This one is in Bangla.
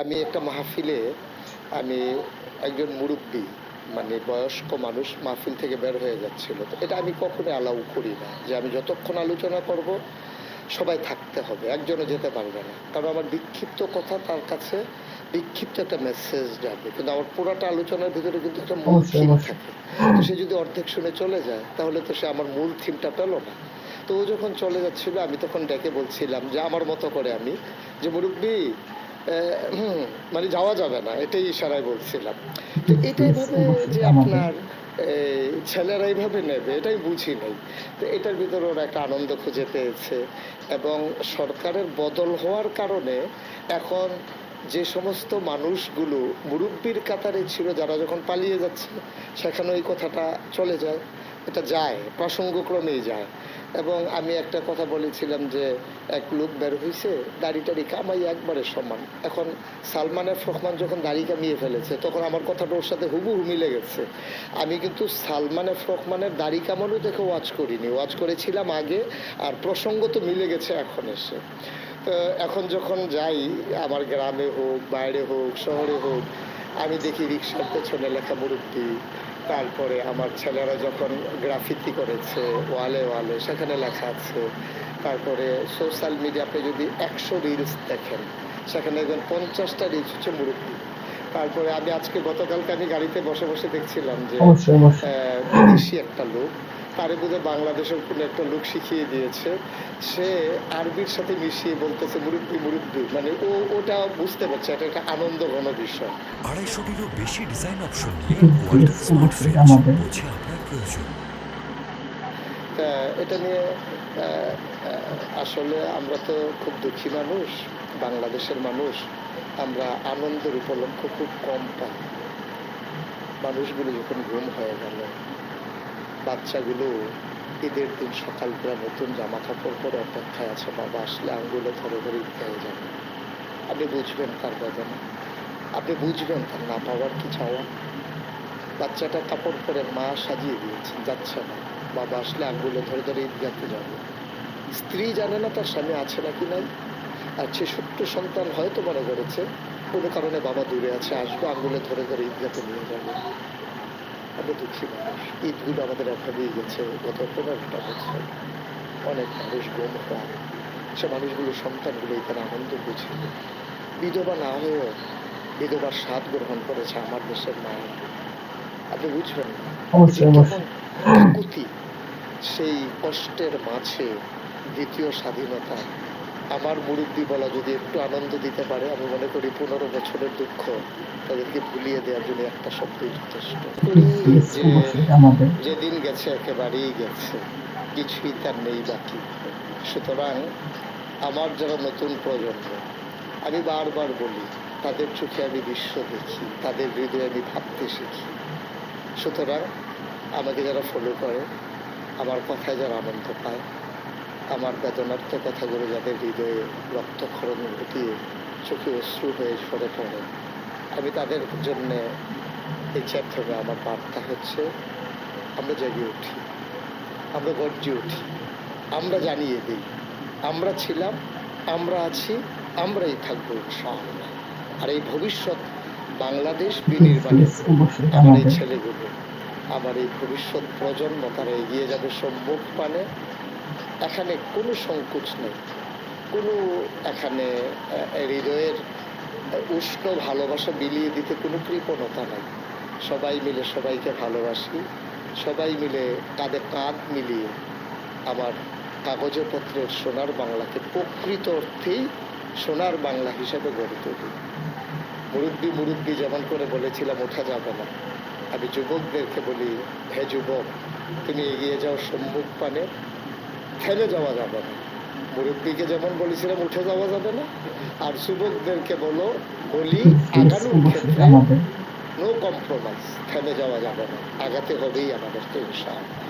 আমি একটা মাহফিলে আমি একজন মুরব্বী মানে বয়স্ক মানুষ মাহফিল থেকে বের হয়ে যাচ্ছিল। তো এটা আমি কখনো অ্যালাউ করি না যে আমি যতক্ষণ আলোচনা করব সবাই থাকতে হবে একজনও যেতে পারবে না। কারণ আমার বিক্ষিপ্ত কথা তার কাছে বিক্ষিপ্ত একটা মেসেজ যাবে। কিন্তু আমার পুরাটা আলোচনার ভিতরে কিন্তু একটা মূল থিম থাকে। সে যদি অর্ধেক শুনে চলে যায় তাহলে তো সে আমার মূল থিমটা পেল না। তো যখন চলে যাচ্ছিল, আমি তখন ডেকে বলছিলাম যে, আমার মতো করে আমি। যে, মুরব্বী মানে যাওয়া যাবে না। এটাই ইশারায় বলছিলাম। তো এটাই ভাবে যে আপনার ছেলেরা এইভাবে নেবে, এটাই বুঝি নাই। তো এটার ভিতরে ওরা একটা আনন্দ খুঁজে পেয়েছে এবং সরকারের বদল হওয়ার কারণে এখন যে সমস্ত মানুষগুলো মুরব্বীর কাতারে ছিল, যারা যখন পালিয়ে যাচ্ছে, সেখানে ওই কথাটা চলে যায়। এটা যায় প্রসঙ্গক্রমেই যায়। এবং আমি একটা কথা বলেছিলাম যে, এক লোক বের হয়েছে দাড়ি টাড়ি কামাই একবারে সমান। এখন সালমান এফ রহমান যখন দাড়ি কামিয়ে ফেলেছে, তখন আমার কথাটা ওর সাথে হুবহু মিলে গেছে। আমি কিন্তু সালমান এফ রহমানের দাড়ি কামানো দেখে ওয়াচ করিনি। ওয়াচ করেছিলাম আগে, আর প্রসঙ্গ তো মিলে গেছে এখন এসে। তো এখন যখন যাই, আমার গ্রামে হোক, বাইরে হোক, শহরে হোক, আমি দেখি রিক্সার পেছনে লেখা মুরব্বী তারপরে আমার ছেলেরা যখন গ্রাফিতি করেছে ওয়ালে ওয়ালে সেখানে লেখা আছে তারপরে সোশ্যাল মিডিয়াতে যদি একশো রিলস দেখেন সেখানে দেখবেন পঞ্চাশটা রিলস হচ্ছে মুরব্বী। তারপরে আমি আজকে গতকালকে আমি গাড়িতে বসে বসে দেখছিলাম যে বিদেশি একটা লোক তারে বোধ বাংলাদেশের কোনো একটা লোক শিখিয়ে দিয়েছে। সে আরবির সাথে মিশিয়ে বলতেছে মুরব্বী মুরব্বী। মানে ও ওটা বুঝতে পারছে এটা একটা আনন্দ ঘন বিষয়। আড়াইশোটিরও বেশি ডিজাইন অপশন নিয়ে কিন্তু ওয়ালটন অবশ্যই স্মার্ট ফ্রিজ আমাদের- আপনার প্রয়োজন। এটা নিয়ে আসলে আমরা তো খুব দুঃখী মানুষ বাংলাদেশের মানুষ। আমরা আনন্দের উপলক্ষ খুব কম পাই। মানুষগুলো যখন ঘুম হয়ে গেল বাচ্চাগুলো ঈদের দিন সকালবেলা নতুন জামা কাপড় পরে অপেক্ষায় আছে, বাবা আসলে আঙ্গুলে ধরে ধরে ঈদগাহে যাবে। আপনি বুঝবেন তার বেদনা। আপনি বুঝবেন তার না পাওয়ার কি চাওয়া? বাচ্চাটা কাপড় পরে মা সাজিয়ে দিয়েছেন, যাচ্ছে না। বাবা আসলে আঙ্গুলে ধরে ধরে ঈদগাহতে যাবে। স্ত্রী জানে না তার স্বামী আছে নাকি নাই? আর সে ছোট্ট সন্তান হয়তো মনে করেছে, কোনো কারণে বাবা দূরে আছে, আসবে আঙ্গুলে ধরে ধরে ঈদগাহতে নিয়ে যাবে। দুঃখী মানুষ ঈদগুলো আমাদের এভাবেই গেছে গত পনেরোটা বছর। অনেক মানুষ গুম হওয়া সে মানুষগুলো সন্তানগুলো এখানে আনন্দ বুঝে বিধবা না হয়েও বিধবার স্বাদ গ্রহণ করেছে আমার দেশের মায়ের আপনি বুঝবেন সেই কষ্টের মাঝে দ্বিতীয় স্বাধীনতা আমার মুরব্বী বলা যদি একটু আনন্দ দিতে পারে আমি মনে করি পনেরো বছরের দুঃখ তাদেরকে ভুলিয়ে দেওয়ার জন্য একটা শব্দই যথেষ্ট যে যেদিন গেছে একেবারেই গেছে। কিছুই তার নেই বাকি। সুতরাং আমার যারা নতুন প্রজন্ম আমি বারবার বলি তাদের চোখে আমি বিশ্ব দেখি তাদের হৃদয়ে আমি ভাবতে শিখি। সুতরাং আমাকে যারা ফলো করে আমার কথায় যারা আনন্দ পায় আমার বেদনার্থ কথাগুলো যাদের হৃদয়ে রক্তক্ষরণ ঘটিয়ে চোখে অশ্রু হয়ে সরে পড়ে আমি তাদের জন্যে এই চ্যাপ্টারে আমার বার্তা হচ্ছে আমরা জেগে উঠি আমরা গর্জে উঠি আমরা জানিয়ে দিই আমরা ছিলাম আমরা আছি আমরাই থাকব ইনশাআল্লাহ। আর এই ভবিষ্যৎ বাংলাদেশ বিনির্মাণে আমার এই ছেলেগুলো আমার এই ভবিষ্যৎ প্রজন্ম তারা এগিয়ে যাবে সম্মুখ পানে এখানে কোনো সংকোচ নেই। কোনো এখানে হৃদয়ের উষ্ণ ভালোবাসা বিলিয়ে দিতে কোনো কৃপণতা নাই। সবাই মিলে সবাইকে ভালোবাসি। সবাই মিলে কাঁধে কাঁধ মিলিয়ে আমার কাগজে পত্রের সোনার বাংলাকে প্রকৃত অর্থেই সোনার বাংলা হিসাবে গড়ে তুলি। মুরব্বী মুরব্বী যেমন করে বলেছিলাম, ওঠা যাবে না। আমি যুবকদেরকে বলি, হে যুবক, তুমি এগিয়ে যাও সম্মুখ পানে। থেমে যাওয়া যাবে না। মুরব্বীকে যেমন বলেছিলাম উঠে যাওয়া যাবে না। আর যুবকদেরকে বলো বলি আগানোর ক্ষেত্রে নো কম্প্রোমাইজ থেমে যাওয়া যাবে না। আগাতে হবেই তো ইনশাআল্লাহ।